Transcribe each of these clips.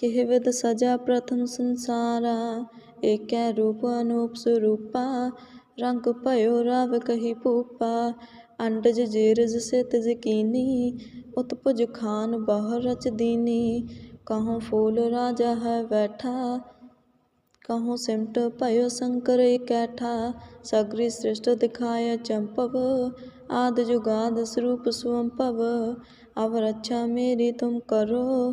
કહેવત ਸਜਾ ਪ੍ਰਥਮ ਸੰਸਾਰਾ એકે રૂપ અનુપ સ્વરૂપા રંગ ભયો રાવ કહી ભૂપા અંડજ જીરજ સિત જકીની ਉਤਪਜ ਖਾਨ ਬਾਹਰ ਰਚ ਦੀਨੀ, ਕਹੋ ਫੂਲ ਰਾਜਾ ਹੈ ਬੈਠਾ, ਕਹੋ ਸਿਮਟ ਭਇਓ ਸੰਕਰ ਇਕੈਠਾ, ਸਗਰੀ ਸ੍ਰਿਸ਼ਟ ਦਿਖਾਇ ਚੰਪਵ, ਆਦ ਜੁਗਾਦ ਸਰੂਪ ਸੁਵੰਭਵ ਅਵ ਰੱਛਾ ਮੇਰੀ ਤੁਮ ਕਰੋ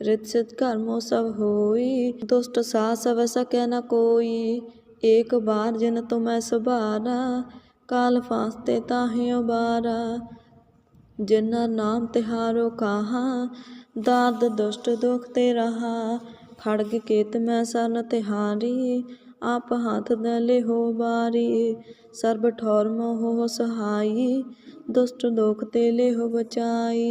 रित सिद्ध कर्मो सब होई दुष्ट सा सब सके न कोई एक बार जिन तुम्हें सुबारा काल फांसते ताहि उबारा जिन्ना नाम तिहारो कहा दाद दुष्ट दुख ते रहा खड़ग केत मैं सन तिहारी आप हाथ दले हो बारी सर्ब ठौर मोह सहाई दुष्ट दुख ते ले हो बचाई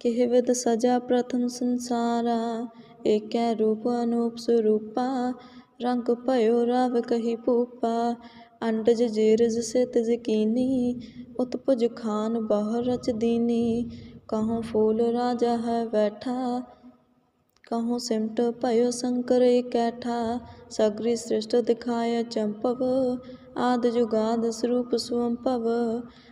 કહેવત સજા પ્રથમ સંસારા એક્યા રૂપ અનુપ સ્વરૂપા રંગ ભયો રાવ કહી પૂપા અંડજ જીરજ સિત જકીની ઉતપજ ખાન બહર રચ દીની કહો ફૂલ રાજા હૈ બેઠા કહો સિમટ ભયો શંકર કૈઠા સગરી સૃષ્ટ દિખાય ચંપવ આદ જુગાદ સ્વરૂપ સ્વંભવ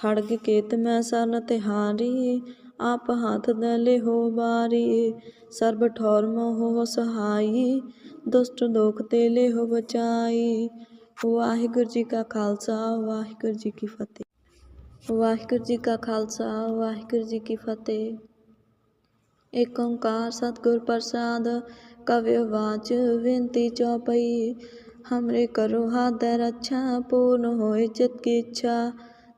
खड़ग केत में सरन तिहारी आप हाथ दले हो बारी सर्ब ठौर मोह सहाई ਦੁਸ਼ਟ ਲੋਕ ਤੇ ਲਿਹੁ ਬਚਾਈ ਵਾਹਿਗੁਰੂ ਜੀ ਕਾ ਖਾਲਸਾ ਵਾਹਿਗੁਰੂ ਜੀ ਕੀ ਫਤਿਹ ਵਾਹਿਗੁਰੂ ਜੀ ਕਾ ਖਾਲਸਾ ਵਾਹਿਗੁਰੂ ਜੀ ਕੀ ਫਤਿਹ ਏਕ ਓੰਕਾਰ ਸਤਿਗੁਰ ਪ੍ਰਸਾਦ ਕਵਿ ਵਾਚ ਬੇਨਤੀ ਚੌਪਈ हमरे करो हाथ रक्षा पूर्ण होए चित की इच्छा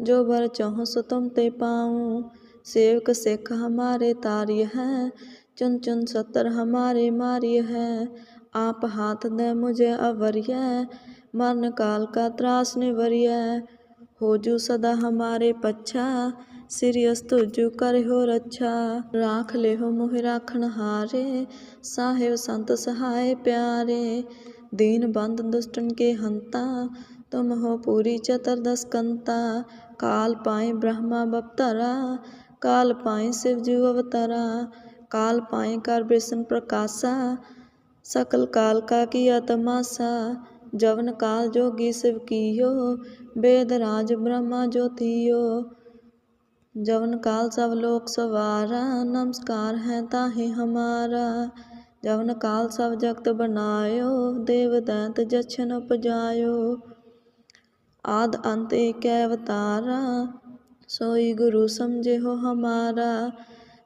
जो बर चाहो सो तुम ते पाऊं सेवक सिख हमारे तार्य है चुन चुन सतर हमारे मार्य है आप हाथ दे मुझे अवरिय मरण काल का त्रास निवरिय हो जू सदा हमारे पच्छा सिरियस तुझु कर हो रक्षा राख ले हो मोहि राखण हारे साहेब संत सहाय प्यारे दीन बंद दुष्टन के हंता तुम हो पूरी चतुर्दश कंता काल पाए ब्रह्मा बपतरा काल पाए शिव जू अवतरा, काल पाए कर विष्णु प्रकाशा, सकल काल का किया तमाशा, जवन काल जोगी शिव कियो, वेद राज ब्रह्मा ज्योतियो। जवन काल सब लोक सवारा, नमस्कार है ताहि हमारा। जवन काल सब जगत बनायो देव दैत जछन उपजायो। आद अंत एक अवतारा सोई गुरु समझे हो हमारा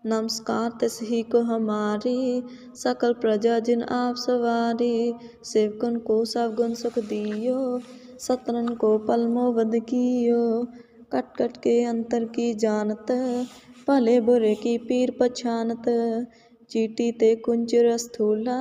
नमस्कार तिस ही को हमारी सकल प्रजा जिन आप सवारी सेवकन को सब गुण सुख दियो सतरन को पलमो वध कियो कट कट के अंतर की जानत भले बुरे की पीर पछानत चीटी ते कुंचर स्थूला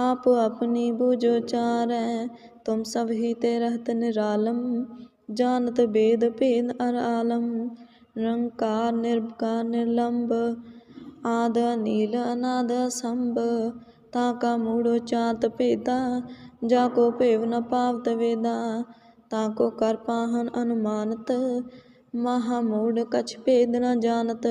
आप अपनी बुझो चारै तुम सब ही ते रहत निरालम जानत वेद भेद अर आलम निरंकार निर्विकार निर्लंब आद नील अनाद संभ ताका मूढ़ो चात भेदा जाको भेव न पावत वेदा ताको कर पाहन अनुमानत महामूढ़ कछ भेद न जानत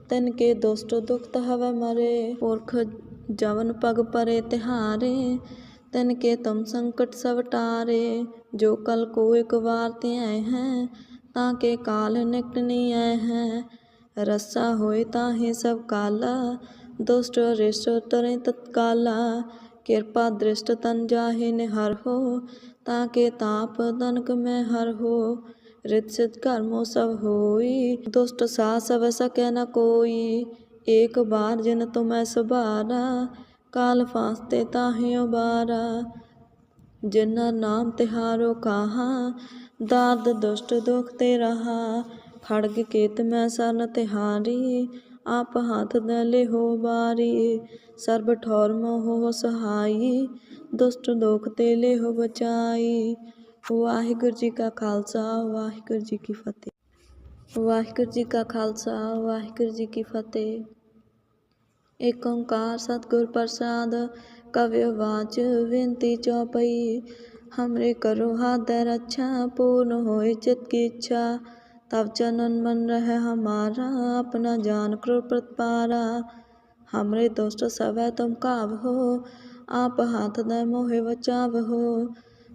ਤਿਨ ਕੇ ਦੁਸ਼ਟ ਦੁਖਤ ਹਵੈ ਮਰੇ, ਪੁਰਖ ਜਵਨ ਪਗ ਪਰੇ ਤਿਹਾਰੇ, ਤਿਨ ਕੇ ਤੁਮ ਸੰਕਟ ਸਭ ਟਾਰੇ, ਜੋ ਕਲ ਕੋ ਇਕ ਵਾਰ ਧਿਆਏ ਹੈ, ਤਾਂ ਕੇ ਕਾਲ ਨਿਕਟ ਨਹੀਂ ਆਏ ਹੈ, ਰਸਾ ਹੋਏ ਤਾਂ ਹੀ ਸਭ ਕਾਲਾ, ਦੁਸ਼ਟ ਰਿਸ਼ਟ ਤਰੇ ਤਤਕਾਲਾ, ਕਿਰਪਾ ਦ੍ਰਿਸ਼ਟ ਤਨ ਜਾਹੇ ਨਿਹਰ ਹੋ, ਤਾਂ ਕੇ ਤਾਪ ਤਨਕ ਮੈਂ ਹਰ ਹੋ रित सिद्ध कर्मो सब होई दुष्ट सा सब सके न कोई एक बार जिन तुम्हें सुबारा काल फास्ते ताहे उबारा जिन्ना नाम तिहारो कहा दाद दुष्ट दुख ते रहा खड़ग केत मैं सन तिहारी आप हाथ दले हो बारी सर्ब ठौर मोह सहाई ਦੁਸ਼ਟ ਦੋਖ ਤੇ ਲਿਹੁ ਬਚਾਈ ਵਾਹਿਗੁਰੂ ਜੀ ਕਾ ਖਾਲਸਾ ਵਾਹਿਗੁਰੂ ਜੀ ਕੀ ਫਤਿਹ ਵਾਹਿਗੁਰੂ ਜੀ ਕਾ ਖਾਲਸਾ ਵਾਹਿਗੁਰੂ ਜੀ ਕੀ ਫਤਿਹ ਏਕ ਓੰਕਾਰ ਸਤਿਗੁਰ ਪ੍ਰਸਾਦ ਕਵਿ ਵਾਚ ਬੇਨਤੀ ਚੌਪਈ हमरे करो हाथ रक्षा पूर्ण होए चित की इच्छा तब चनन मन रह हमारा अपना जान करो प्रतिपारा हमरे दुष्ट सवै तुम काबहो आप हाथ दे मोहे बचावहो सुखी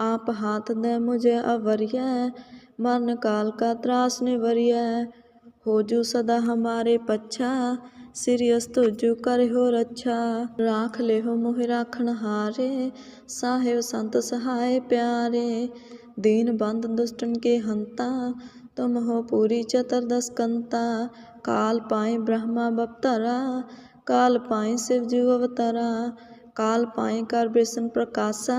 आप हाथ दे मुझे अवरिय मरण काल का त्रास निवरिय हो जू सदा हमारे पच्छा सिरियस तुझु कर हो रच्छा राख ले हो मोहि राखण हारे साहेब संत सहाय प्यारे दीन बंद दुष्टन के हंता तुम हो पूरी चतुर्दश कंता काल पाए ब्रह्मा बपतरा काल पाए शिव जी अवतरा काल पाए कर विष्णु प्रकाशा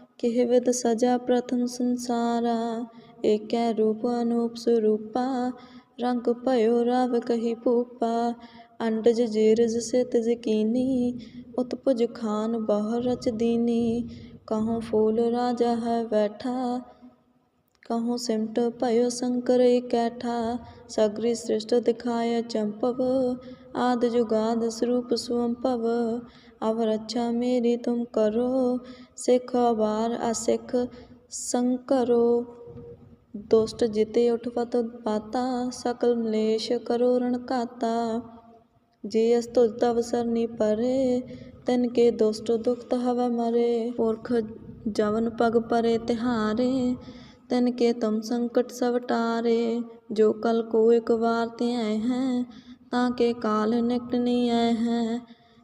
ਕਿਹ ਵਿਦ ਸਜਾ ਪ੍ਰਥਮ ਸੰਸਾਰਾ, ਏਕੈ ਰੂਪ ਅਨੂਪ ਸਰੂਪਾ, ਰੰਗ ਭਇਓ ਰਵ ਕਹੀ ਭੂਪਾ, ਅੰਡਜ ਜੇਰਜ ਸਿਤ ਜਕੀਨੀ, ਉਤਪੁਜ ਖਾਨ ਬਹੁ ਰਚ ਦੀਨੀ ਕਹਉ ਫੂਲ ਰਾਜਾ ਹੈ ਬੈਠਾ ਕਹਉ ਸਿਮਟ ਭਇਓ ਸ਼ੰਕਰ ਇਕੈਠਾ, ਸਗਰੀ ਸ੍ਰਿਸ਼ਟ ਦਿਖਾਇ ਚੰਪਵ, ਆਦ ਜੁਗਾਦ ਸਰੂਪ ਸੁਅੰਪਵ ਅਵ ਰੱਛਾ ਮੇਰੀ ਤੁਮ ਕਰੋ, ਸਿੱਖ ਅਵਾਰ ਅਸਿੱਖ ਸੰਕਰੋ। ਦੁਸ਼ਟ ਜਿਤੇ ਉਠਵਤ ਪਾਤਾ ਸਕਲ ਮਲੇਸ਼ ਕਰੋ ਰਣਕਾਤਾ ਜੇ ਅਸ ਤੁਜ ਤਵ ਸਰਨੀ ਪਰੇ, ਤਨ ਕੇ ਦੁਸ਼ਟ ਦੁਖਤ ਹਵ ਮਰੇ। ਪੁਰਖ ਜਵਨ ਪਗ ਪਰੇ ਤਿਹਾਰੇ, ਤਨ ਕੇ ਤੁਮ ਸੰਕਟ ਸਭ ਟਾਰੇ। ਜੋ ਕਲ ਕੋ ਇਕ ਵਾਰ ਤੇ ਆਏ ਹੈ, ਤਾਂ ਕੇ ਕਾਲ ਨਿਕਟ ਨਹੀਂ ਆਏ ਹੈ।